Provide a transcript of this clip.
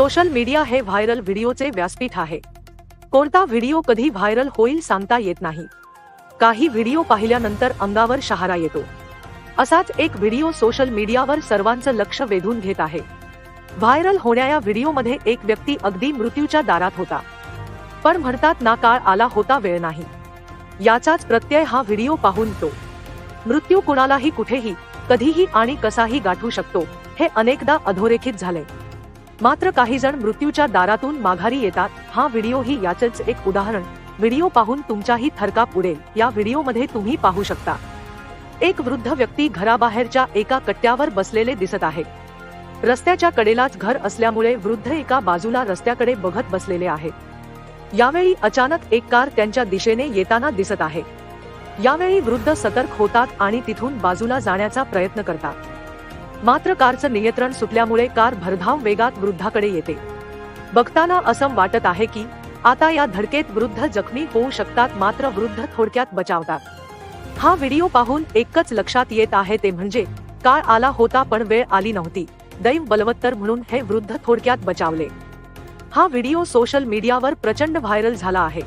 Social media हे viral व्हिडिओचे व्यासपीठ आहे. कोणता व्हिडिओ कधी व्हायरल होईल सांगता येत नाही. काही व्हिडिओ पाहिल्यानंतर अंगावर शहारा येतो. असाच एक व्हिडिओ सोशल मीडियावर सर्वांचं लक्ष वेधून घेत आहे. व्हायरल होणाऱ्या व्हिडिओमध्ये एक व्यक्ती अगदी मृत्यूच्या दारात होता. पण म्हणतात ना काळ आला होता वेळ नाही. याचाच प्रत्यय हा व्हिडिओ पाहून तो. मृत्यू कुणालाही कुठेही कधीही आणि कसाही गाठू शकतो हे अनेकदा अधोरेखित झाले मात्र काही जण मृत्यूच्या दारातून माघारी येतात. हा व्हिडिओ ही याचेच एक उदाहरण. व्हिडिओ पाहून तुमचाही थरकाप उडेल. या व्हिडिओमध्ये तुम्ही पाहू शकता. एक वृद्ध व्यक्ती घराबाहेरच्या एका कट्ट्यावर बसलेले दिसत आहे. रस्त्याच्या कडेलाच घर असल्यामुळे वृद्ध एका बाजूला रस्त्याकडे बघत बसलेले आहे. यावेळी अचानक एक कार त्यांच्या दिशेने येताना दिसत आहे. यावेळी वृद्ध सतर्क होतात आणि तिथून बाजूला जाण्याचा प्रयत्न करतात. मात्र कारचं नियंत्रण सुटल्यामुळे कार भरधाव वेगात वृद्धाकडे येते. बघताना असं वाटत आहे की आता या धडकेत वृद्ध जखमी होऊ शकतात मात्र वृद्ध थोडक्यात बचावतात. हा व्हिडिओ पाहून एकच लक्षात येत आहे ते म्हणजे काळ आला होता पण वेळ आली नव्हती. दैव बलवत्तर म्हणून हे वृद्ध थोडक्यात बचावले. हा व्हिडिओ सोशल मीडियावर प्रचंड व्हायरल झाला आहे.